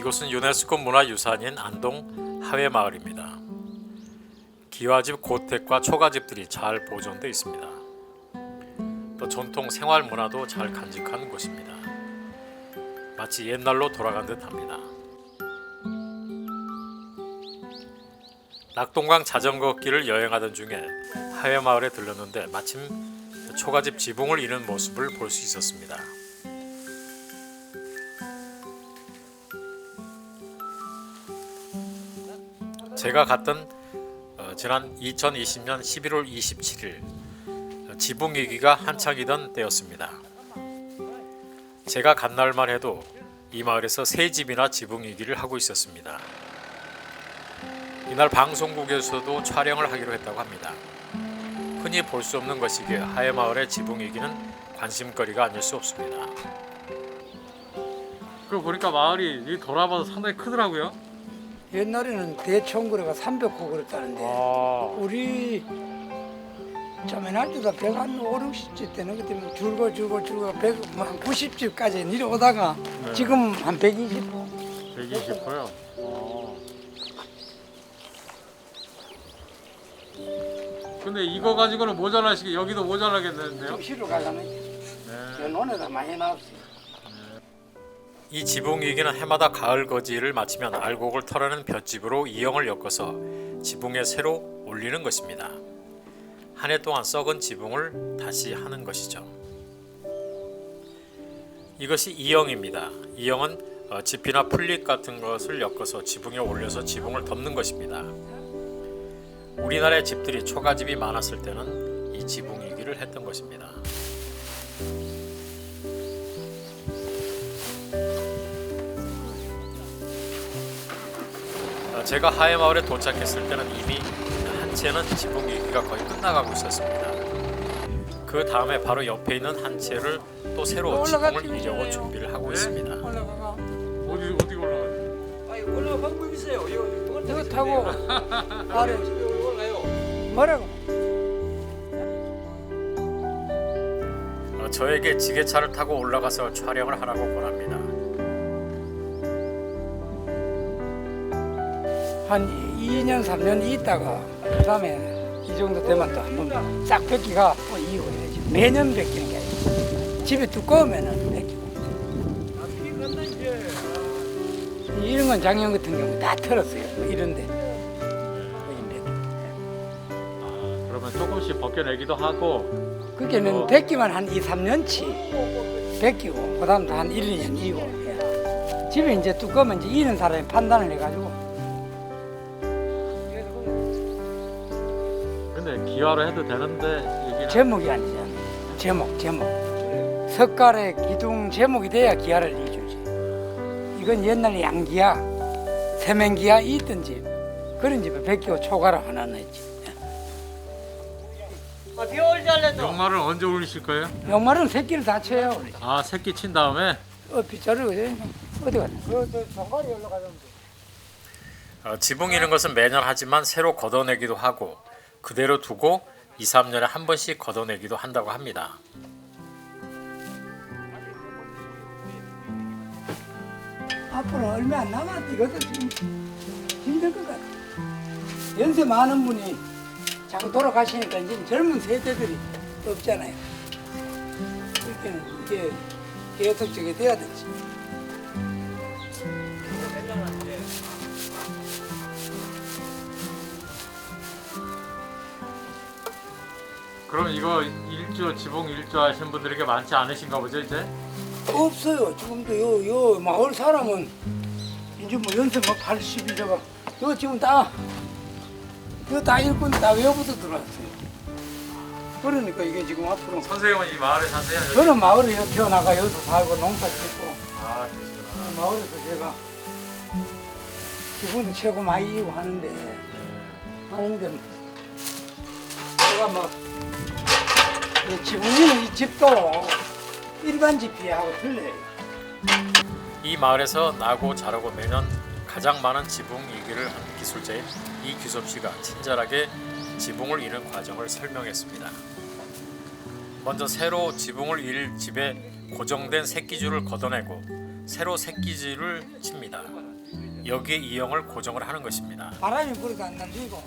이곳은 유네스코 문화유산인 안동 하회마을입니다. 기와집 고택과 초가집들이 잘 보존돼 있습니다. 또 전통 생활 문화도 잘 간직한 곳입니다. 마치 옛날로 돌아간 듯합니다. 낙동강 자전거 길을 여행하던 중에 하회마을에 들렀는데 마침 초가집 지붕을 이는 모습을 볼 수 있었습니다. 제가 갔던 어, 지난 2020년 11월 27일 어, 지붕 위기가 한창이던 때였습니다. 제가 간 날만 해도 이 마을에서 세 집이나 지붕 위기를 하고 있었습니다. 이날 방송국에서도 촬영을 하기로 했다고 합니다. 흔히 볼 수 없는 것이기에 하회 마을의 지붕 위기는 관심거리가 아닐 수 없습니다. 그 보니까 마을이 이 돌아봐도 상당히 크더라고요. 옛날에는 대총거래가 300호 그랬다는데 아, 우리 자매날 때도 100한 5, 60집 때는 그때 줄고 줄고 줄고 100, 뭐한 90집까지 내려오다가 네. 지금 한 120호 120호요. 어. 근데 이거 가지고는 모자라시게 여기도 모자라겠는데요? 정시로 가려면 네. 연원에다 많이 나왔어요 이 지붕 위기는 해마다 가을 거지를 마치면 알곡을 털어낸 볏짚으로 이형을 엮어서 지붕에 새로 올리는 것입니다. 한 해 동안 썩은 지붕을 다시 하는 것이죠. 이것이 이형입니다. 이형은 어, 지피나 풀잎 같은 것을 엮어서 지붕에 올려서 지붕을 덮는 것입니다. 우리나라의 집들이 초가집이 많았을 때는 이 지붕 위기를 했던 것입니다. 제가 하회 마을에 도착했을 때는 이미 한 채는 지붕 위기가 거의 끝나가고 있었습니다. 그 다음에 바로 옆에 있는 한 채를 또 새로 지붕을 이려고 준비를 하고 있습니다. 올라가가 어디 어디 올라가요? 아니 올라가 방법 있어요. 이거 이거 이거 타고 아래 올라가요. 뭐라고 어, 저에게 지게차를 타고 올라가서 촬영을 하라고 권합니다. 한 2년 3년 있다가 그 다음에 이 정도 되면 또 한번 싹 뺏기가 또 이고 해야지 매년 뺏기는 게 아니고. 집이 두꺼우면은 뺏기고. 이런 건 작년 같은 경우 다 털었어요. 뭐 이런데. 아, 그러면 조금씩 벗겨내기도 하고. 그게는 뺏기만 한 2, 3년치 뺏기고 그 다음 한 1, 2년 이고. 집에 이제 두꺼우면 이제 이는 사람이 판단을 해가지고 기와로 해도 되는데 여기는 제목이 아니잖아. 제목, 제목. 석가래 기둥 제목이 돼야 기아를 이주지. 이건 옛날 양기야, 세면기야 있던 집. 그런 집에 백기고 초가를 하나 냈지. 아, 비올 잘래도. 양말을 언제 올리실 거예요? 양말은 새끼를 다 쳐요. 아 새끼 친 다음에 어, 빗자루 어디 어디 갔나? 그. 어, 지붕 이는 것은 매년 하지만 새로 걷어내기도 하고 그대로 두고 2, 3년에 한 번씩 걷어내기도 한다고 합니다. 앞으로 얼마 안 남았. 이것도 좀 힘들 것 같아. 연세 많은 분이 자꾸 돌아가시니까 이제 젊은 세대들이 없잖아요. 그렇게는 이게 계속 저게 돼야 되지. 그럼 이거 일조 지붕 일조 하신 분들에게 많지 않으신가 보죠 이제? 없어요. 지금도 요, 요 마을 사람은 이제 뭐 연세 뭐 80이 저가 요 지금 다, 이거 다 일꾼 다 외부터 들어왔어요. 그러니까 이게 지금 앞으로 선생님은 이 마을에 사세요? 저는 마을에 여- 태어나가 여기서 살고 농사 짓고 아 그러시구나. 어, 마을에서 제가 기분도 최고 많이 이고 하는데 하는데 제가 뭐 지붕이는 이 집도 일반 집이하고 틀려요. 이 마을에서 나고 자라고 매년 가장 많은 지붕 이기를 한 기술자인 이규섭 씨가 친절하게 지붕을 이는 과정을 설명했습니다. 먼저 새로 지붕을 일 집에 고정된 새끼줄을 걷어내고 새로 새끼줄을 칩니다. 여기에 이형을 고정을 하는 것입니다. 바람이 불어도 안 날리고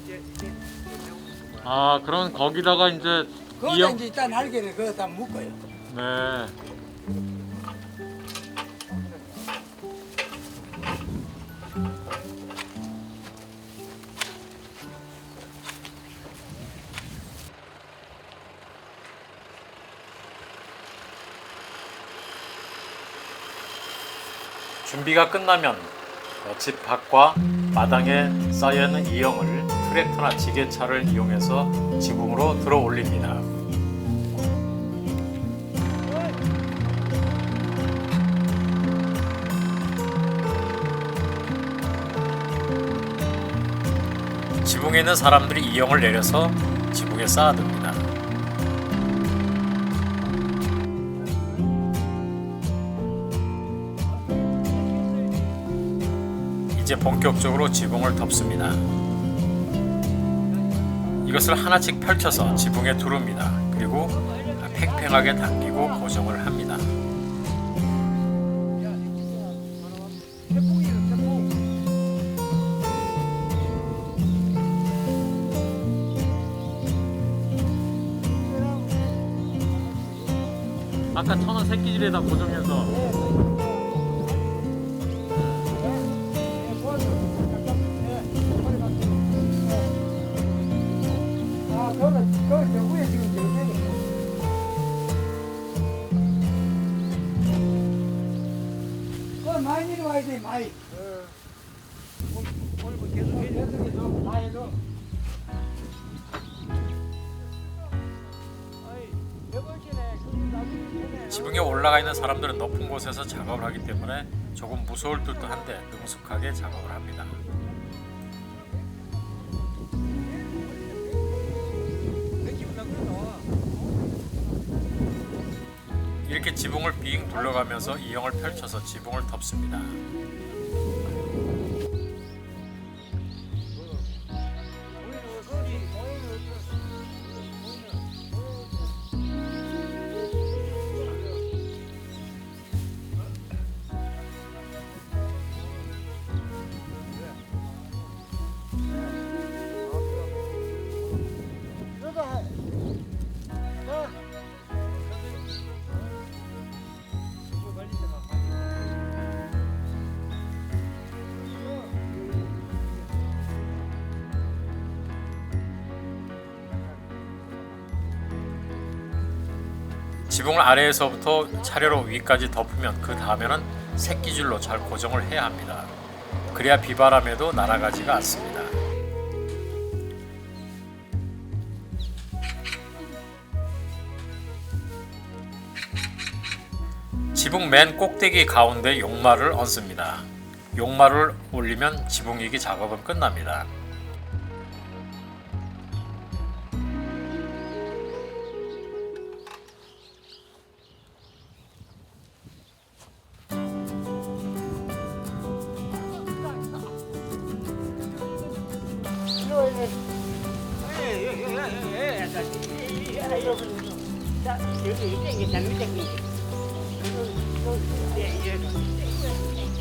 아 그럼 거기다가 이제 그거다 이제 일단 날개를 그거 다 묶어요. 네. 준비가 끝나면 어, 집 밖과 마당에 쌓여있는 이형을 트랙터나 지게차를 이용해서 지붕으로 들어 올립니다. 지붕에 있는 사람들이 이형을 내려서 지붕에 쌓아둡니다. 이제 본격적으로 지붕을 덮습니다. 이것을 하나씩 펼쳐서 지붕에 두릅니다. 그리고 팽팽하게 당기고 고정을 합니다. 아까 천원 새끼줄에다 고정해서 아, 많이 내려와야 돼, 많이. 오늘 계속 해줘, 많이 해줘. 지붕에 올라가 있는 사람들은 높은 곳에서 작업을 하기 때문에 조금 무서울 듯도 한데 능숙하게 작업을 합니다. 이렇게 지붕을 빙 둘러가면서 이형을 펼쳐서 지붕을 덮습니다. 지붕을 아래에서부터 차례로 위까지 덮으면 그 다음에는 새끼줄로 잘 고정을 해야 합니다. 그래야 비바람에도 날아가지가 않습니다. 지붕 맨 꼭대기 가운데 용마를 얹습니다. 용마를 올리면 지붕이기 작업은 끝납니다. 선생님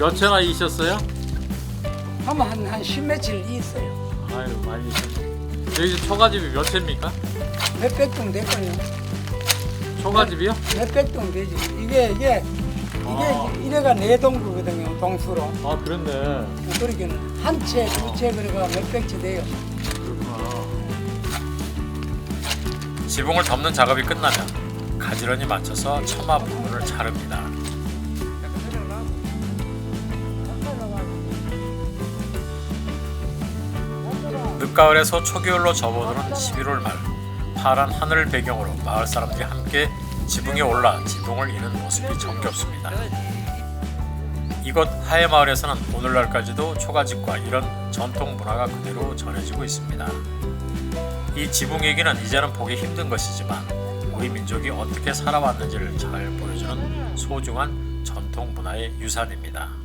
몇 채나 이셨어요? 하면 한, 한 10며칠 있어요. 아유 많이 이셨네. 여기 초가집이 몇 채입니까? 몇백 동 될걸요. 초가집이요? 몇백 동 되지. 이게, 이게, 이게 아. 이래가 네 동구거든요, 동수로. 아 그랬네. 그러기는 한 채, 두 채, 그래가 몇백 채 돼요. 그렇구나. 지붕을 덮는 작업이 끝나면 가지런히 맞춰서 처마 부분을 자릅니다. 늦가을에서 초겨울로 접어드는 11월 말 파란 하늘을 배경으로 마을 사람들이 함께 지붕에 올라 지붕을 이는 모습이 정겹습니다. 이곳 하회마을에서는 오늘날까지도 초가집과 이런 전통 문화가 그대로 전해지고 있습니다. 이 지붕 얘기는 이제는 보기 힘든 것이지만 우리 민족이 어떻게 살아왔는지를 잘 보여주는 소중한 전통 문화의 유산입니다.